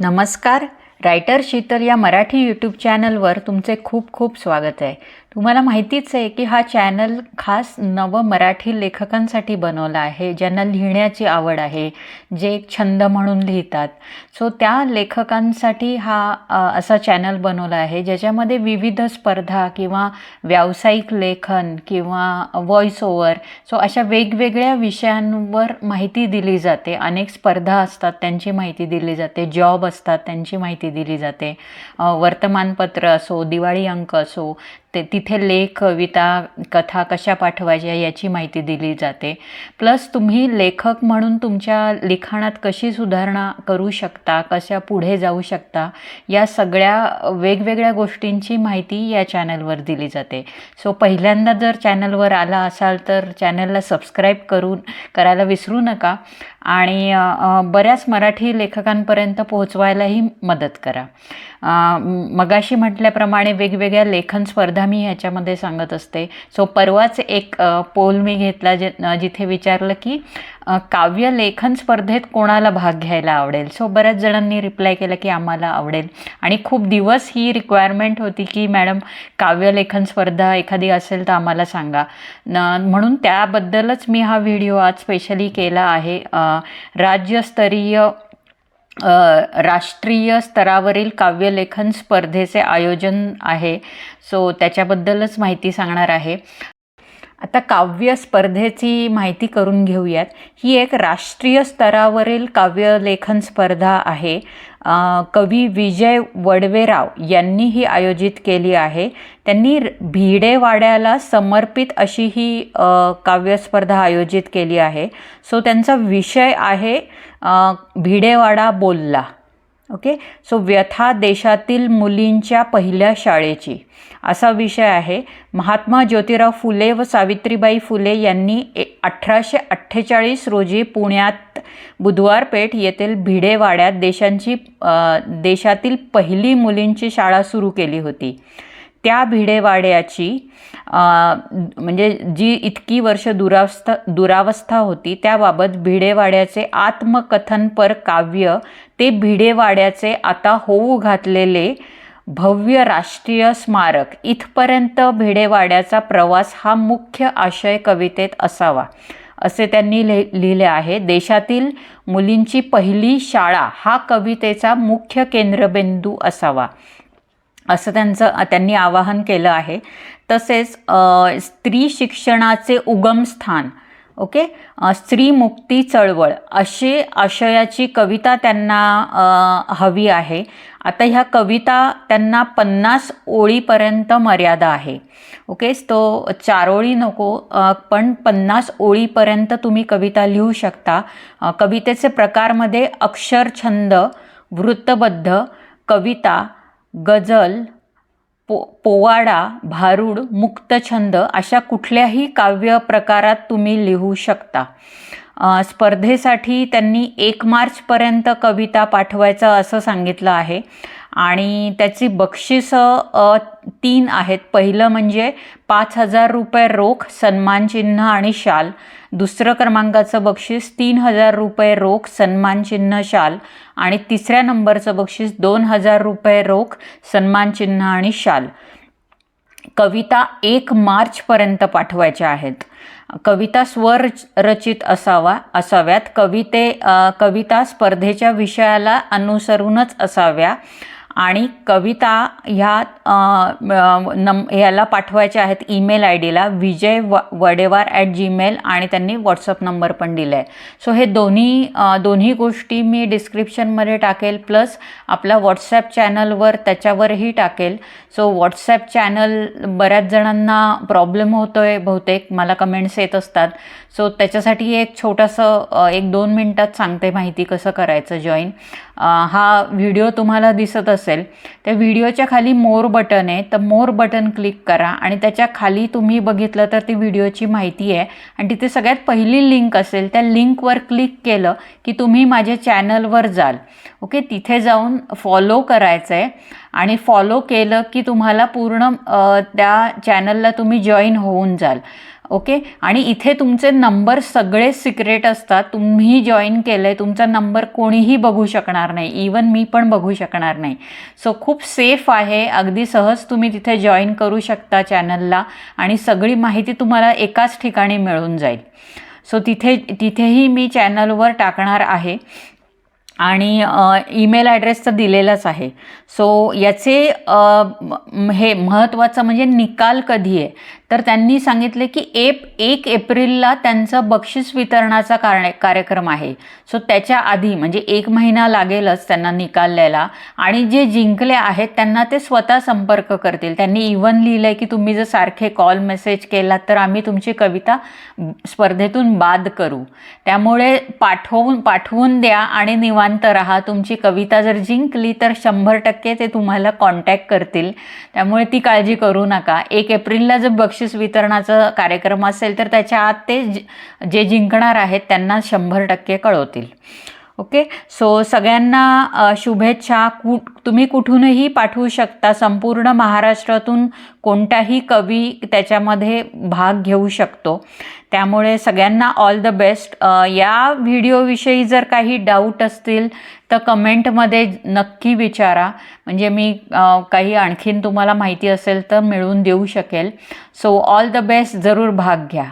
नमस्कार. रायटर शीतल या मराठी यूट्यूब चॅनलवर तुमचे खूप खूप स्वागत आहे. तुम्हाला माहितीच आहे की हा चॅनल खास नव मराठी लेखकांसाठी बनवला आहे ज्यांना लिहिण्याची आवड आहे जे एक छंद म्हणून लिहितात. सो त्या लेखकांसाठी हा असा चॅनल बनवला आहे ज्याच्यामध्ये विविध स्पर्धा किंवा व्यावसायिक लेखन किंवा व्हॉइस ओवर सो अशा वेगवेगळ्या विषयांवर माहिती दिली जाते. अनेक स्पर्धा असतात त्यांची माहिती दिली जाते. जॉब असतात त्यांची माहिती दिली जाते. वर्तमानपत्र असो दिवाळी अंक असो ते तिथे लेख कविता कथा कशा पाठवायच्या याची माहिती दिली जाते. प्लस तुम्ही लेखक म्हणून तुमच्या लिखाणात कशी सुधारणा करू शकता कशा पुढे जाऊ शकता या सगळ्या वेगवेगळ्या गोष्टींची माहिती या चॅनलवर दिली जाते. सो पहिल्यांदा जर चॅनलवर आला असाल तर चॅनलला सबस्क्राईब करून करायला विसरू नका आणि बऱ्याच मराठी लेखकांपर्यंत पोहोचवायलाही मदत करा. मगाशी म्हटल्याप्रमाणे वेगवेगळ्या लेखन स्पर्धा मी ह्याच्यामध्ये सांगत असते. सो परवाच एक पोल मी घेतला जे जिथे विचारलं की काव्य लेखन स्पर्धेत कोणाला भाग घ्यायला आवडेल? सो बऱ्याच जणांनी रिप्लाय केलं की आम्हाला आवडेल. आणि खूप दिवस ही रिक्वायरमेंट होती की मॅडम काव्य लेखन स्पर्धा एखादी असेल तर आम्हाला सांगा. न म्हणून त्याबद्दलच मी हा व्हिडिओ आज स्पेशली केला आहे. राज्यस्तरीय राष्ट्रीय स्तरावरील काव्यलेखन स्पर्धेचे आयोजन आहे. सो त्याच्याबद्दलच माहिती सांगणार आहे. आता काव्य स्पर्धेची माहिती करून घेऊयात. ही एक राष्ट्रीय स्तरावरील काव्यलेखन स्पर्धा आहे. कवी विजय वडवेराव यांनी ही आयोजित केली आहे. त्यांनी भिडेवाड्याला समर्पित अशी ही काव्यस्पर्धा आयोजित केली आहे. सो त्यांचा विषय आहे भिडेवाडा बोलला. ओके सो व्यथा देशातील मुलींच्या पहिल्या शाळेची. असा विषय आहे. महात्मा ज्योतिराव फुले व सावित्रीबाई फुले यांनी ए अठराशे अठ्ठेचाळीस रोजी पुण्यात बुधवार पेठ येथील भिडेवाड्यात देशांची देशातील पहिली मुलींची शाळा सुरू केली होती. त्या भिडेवाड्याची म्हणजे जी इतकी वर्ष दुरावस्था दुरावस्था होती त्याबाबत भिडेवाड्याचे आत्मकथनपर काव्य ते भिडेवाड्याचे आता होऊ घातलेले भव्य राष्ट्रीय स्मारक. इथपर्यंत भिडेवाड्याचा प्रवास हा मुख्य आशय कवितेत असावा असे त्यांनी लिह लिहिले आहे. देशातील मुलींची पहिली शाळा हा कवितेचा मुख्य केंद्रबिंदू असावा. असं त्यांचं त्यांनी आवाहन केलं आहे. तसेच स्त्री शिक्षणाचे उगमस्थान ओके? स्त्री मुक्ती चळवळ असे आशयाची कविता त्यांना हवी आहे. आता ह्या कविता त्यांना पन्नास ओळीपर्यंत मर्यादा आहे ओके? तो चार ओळी नको पण पन्नास ओळीपर्यंत तुम्ही कविता लिहू शकता. कवितेचे प्रकारमध्ये अक्षरछंद वृत्तबद्ध कविता गझल पो पोवाडा भारूड मुक्तछंद अशा कुठल्याही काव्य प्रकारात तुम्ही लिहू शकता. स्पर्धेसाठी त्यांनी एक मार्चपर्यंत कविता पाठवायचं असं सांगितलं आहे. आणि त्याची बक्षिसं तीन आहेत. पहिलं म्हणजे पाच हजार रुपये रोख सन्मानचिन्ह आणि शाल. दुसरं क्रमांकाचं बक्षीस तीन हजार रुपये रोख सन्मानचिन्ह शाल. आणि तिसऱ्या नंबरचं बक्षीस दोन हजार रुपये रोख सन्मानचिन्ह आणि शाल. कविता एक मार्चपर्यंत पाठवायच्या आहेत. कविता स्वर रचित असावा असाव्यात. कविते कविता स्पर्धेच्या विषयाला अनुसरूनच असाव्या. आणि कविता ह्या नम ह्याला पाठवायच्या आहेत ईमेल आय डीला विजय व वडेवार ॲट जीमेल आणि त्यांनी व्हॉट्सअप नंबर पण दिला आहे सो हे दोन्ही दोन्ही गोष्टी मी डिस्क्रिप्शनमध्ये टाकेल प्लस आपला व्हॉट्सॲप चॅनलवर त्याच्यावरही टाकेल. सो व्हॉट्सॲप चॅनल बऱ्याच जणांना प्रॉब्लेम होतो आहे बहुतेक मला कमेंट्स येत असतात. सो त्याच्यासाठी एक छोटंसं एक दोन मिनटात सांगते माहिती कसं करायचं जॉईन हा व्हिडिओ तुम्हाला दिसत असेल त्या व्हिडिओच्या खाली मोर बटन आहे तर मोर बटन क्लिक करा आणि त्याच्याखाली तुम्ही बघितलं तर ती व्हिडिओची माहिती आहे. आणि तिथे सगळ्यात पहिली लिंक असेल त्या लिंकवर क्लिक केलं की तुम्ही माझ्या चॅनलवर जाल. ओके तिथे जाऊन फॉलो करायचं आहे आणि फॉलो केलं की तुम्हाला पूर्ण त्या चॅनलला तुम्ही जॉईन होऊन जाल. ओके? आणि इथे तुमचे नंबर सगळे सिक्रेट असतात. तुम्ही जॉईन केलं आहे तुमचा नंबर कोणीही बघू शकणार नाही. इवन मी पण बघू शकणार नाही. सो खूप सेफ आहे. अगदी सहज तुम्ही तिथे जॉईन करू शकता चॅनलला आणि सगळी माहिती तुम्हाला एकाच ठिकाणी मिळून जाईल. सो तिथे तिथेही मी चॅनलवर टाकणार आहे. आणि ईमेल ॲड्रेस तर दिलेलाच आहे. सो याचे हे महत्त्वाचं म्हणजे निकाल कधी आहे तर त्यांनी सांगितले की एप एक एप्रिलला त्यांचं बक्षीस वितरणाचा कार्य कार्यक्रम आहे. सो त्याच्या आधी म्हणजे एक महिना लागेलच त्यांना निकाल द्यायला आणि जे जिंकले आहेत त्यांना ते स्वतः संपर्क करतील. त्यांनी इव्हन लिहिलं आहे की तुम्ही जर सारखे कॉल मेसेज केलात तर आम्ही तुमची कविता स्पर्धेतून बाद करू. त्यामुळे पाठवून पाठवून द्या आणि निवांत राहा. तुमची कविता जर जिंकली तर शंभर टक्के ते तुम्हाला कॉन्टॅक्ट करतील. त्यामुळे ती काळजी करू नका. एक एप्रिलला जर बक्षीस वितरणाचा कार्यक्रम असेल तर त्याच्या आत ते जे जिंकणार आहेत त्यांना शंभर टक्के कळवतील. ओके सो सगळ्यांना शुभेच्छा. कु तुम्ही कुठूनही पाठवू शकता. संपूर्ण महाराष्ट्रातून कोणताही कवी त्याच्यामध्ये भाग घेऊ शकतो. त्यामुळे सगळ्यांना ऑल द बेस्ट या व्हिडिओविषयी जर काही डाऊट असतील तर कमेंटमध्ये नक्की विचारा. म्हणजे मी काही आणखीन तुम्हाला माहिती असेल तर मिळवून देऊ शकेल. सो ऑल द बेस्ट जरूर भाग घ्या.